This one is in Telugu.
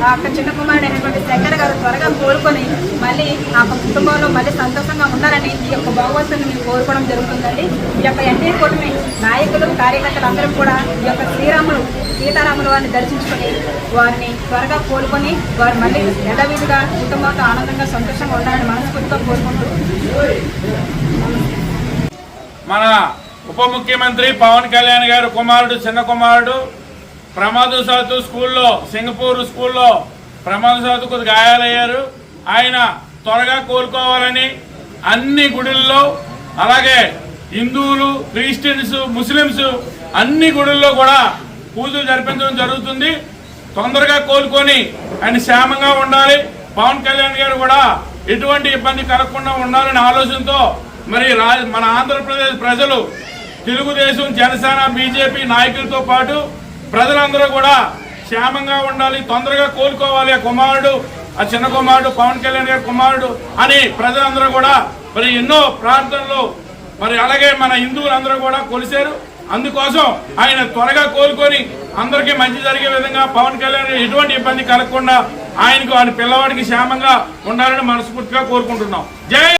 ఆ చిన్న కుమారుడు అయినటువంటి శంకర్ గారు త్వరగా కోలుకొని మళ్ళీ ఆ కుటుంబంలో మళ్ళీ సంతోషంగా ఉండాలని ఈ యొక్క భగవంతుని మేము కోరుకోవడం జరుగుతుందండి. ఈ యొక్క ఎన్డీఏ కూటమి నాయకులు కార్యకర్తలు అందరూ కూడా ఈ యొక్క శ్రీరాములు సీతారాముల వారిని దర్శించుకొని వారిని త్వరగా కోలుకొని వారు మళ్ళీ యథావిధిగా కుటుంబంతో ఆనందంగా సంతోషంగా ఉండాలని మనస్ఫూర్తిగా కోరుకుంటూ మన ఉప ముఖ్యమంత్రి పవన్ కళ్యాణ్ గారు కుమారుడు చిన్న కుమారుడు ప్రమాదశాత్తు స్కూల్లో సింగపూర్ స్కూల్లో ప్రమాదశాత్తు కొద్ది గాయాలయ్యారు. ఆయన త్వరగా కోలుకోవాలని అన్ని గుడుల్లో అలాగే హిందువులు క్రిస్టియన్స్ ముస్లిమ్స్ అన్ని గుడుల్లో కూడా పూజలు జరిపించడం జరుగుతుంది. తొందరగా కోలుకొని ఆయన క్షేమంగా ఉండాలి. పవన్ కళ్యాణ్ గారు కూడా ఎటువంటి ఇబ్బంది కలగకుండా ఉండాలనే ఆలోచనతో మరి రా- మన ఆంధ్రప్రదేశ్ ప్రజలు తెలుగుదేశం జనసేన బీజేపీ నాయకులతో పాటు ప్రజలందరూ కూడా క్షేమంగా ఉండాలి తొందరగా కోలుకోవాలి. ఆ కుమారుడు ఆ చిన్న కుమారుడు పవన్ కళ్యాణ్ గారి కుమారుడు అని ప్రజలందరూ కూడా మరి ఎన్నో ప్రార్థనలు మరి అలాగే మన హిందువులందరూ కూడా కొలిశారు. అందుకోసం ఆయన త్వరగా కోలుకొని అందరికీ మంచి జరిగే విధంగా పవన్ కళ్యాణ్ ఎటువంటి ఇబ్బంది కలగకుండా ఆయనకు ఆయన పిల్లవాడికి క్షేమంగా ఉండాలని మనస్ఫూర్తిగా కోరుకుంటున్నాం. జై